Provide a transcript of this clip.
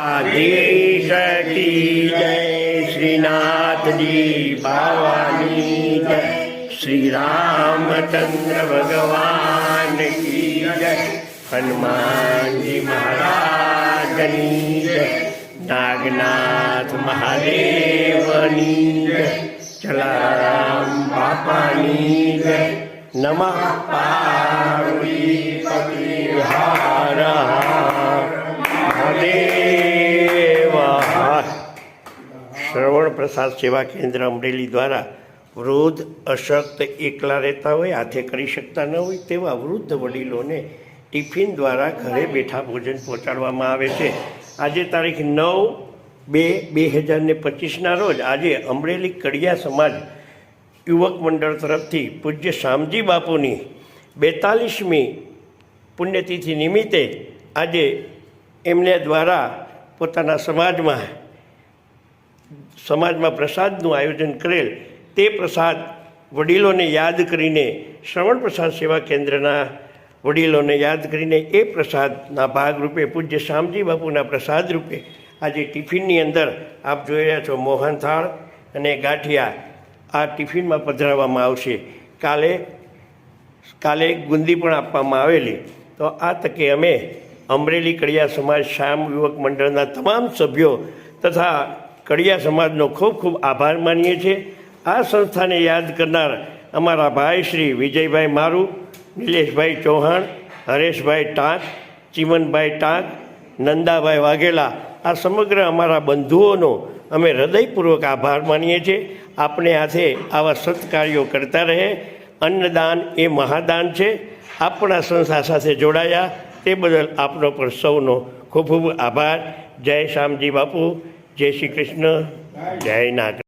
આદેશ કી જય શ્રીનાથજી બાવાની જય શ્રી રામચંદ્ર ભગવાન કી જય હનુમાનજી મહારાજની જય નાગનાથ મહાદેવની જય ચલારામ બાપાની જય નમઃ પાર્વતી પતિ હાર પ્રસાદ સેવા કેન્દ્ર અમરેલી દ્વારા વૃદ્ધ, અશક્ત, એકલા રહેતા હોય, હાથે કરી શકતા ન હોય તેવા વૃદ્ધ વડીલોને ટિફિન દ્વારા ઘરે બેઠા ભોજન પહોંચાડવામાં આવે છે. આજે તારીખ નવ બે બે હજાર ને પચીસના રોજ આજે અમરેલી કડિયા સમાજ યુવક મંડળ તરફથી પૂજ્ય શામજી બાપુની બેતાલીસમી પુણ્યતિથિ નિમિત્તે આજે એમને દ્વારા પોતાના સમાજમાં સમાજમાં પ્રસાદનું આયોજન કરેલ તે પ્રસાદ વડીલોને યાદ કરીને શ્રવણ પ્રસાદ સેવા કેન્દ્રના વડીલોને યાદ કરીને એ પ્રસાદના ભાગરૂપે પૂજ્ય શામજી બાપુના પ્રસાદ રૂપે આજે ટિફિનની અંદર આપ જોઈ રહ્યા છો મોહનથાળ અને ગાંઠિયા આ ટિફિનમાં પધરાવવામાં આવશે. કાલે કાલે ગુંદી પણ આપવામાં આવેલી. તો આ તકે અમે અમરેલી કડિયા સમાજ શામ યુવક મંડળના તમામ સભ્યો તથા કડિયા સમાજનો ખૂબ ખૂબ આભાર માનીએ છીએ. આ સંસ્થાને યાદ કરનાર અમારા ભાઈ શ્રી વિજયભાઈ મારુ, નિલેશભાઈ ચૌહાણ, હરેશભાઈ ટાંક, ચીમનભાઈ ટાંક, નંદાભાઈ વાઘેલા, આ સમગ્ર અમારા બંધુઓનો અમે હૃદયપૂર્વક આભાર માનીએ છીએ. આપણે હાથે આવા સત્કાર્યો કરતા રહે. અન્નદાન એ મહાદાન છે. આપણા સંસ્થા સાથે જોડાયા. તે બદલ આપનો પણ સૌનો ખૂબ ખૂબ આભાર. જય શ્યામજી બાપુ. જય શ્રી કૃષ્ણ જય નાગ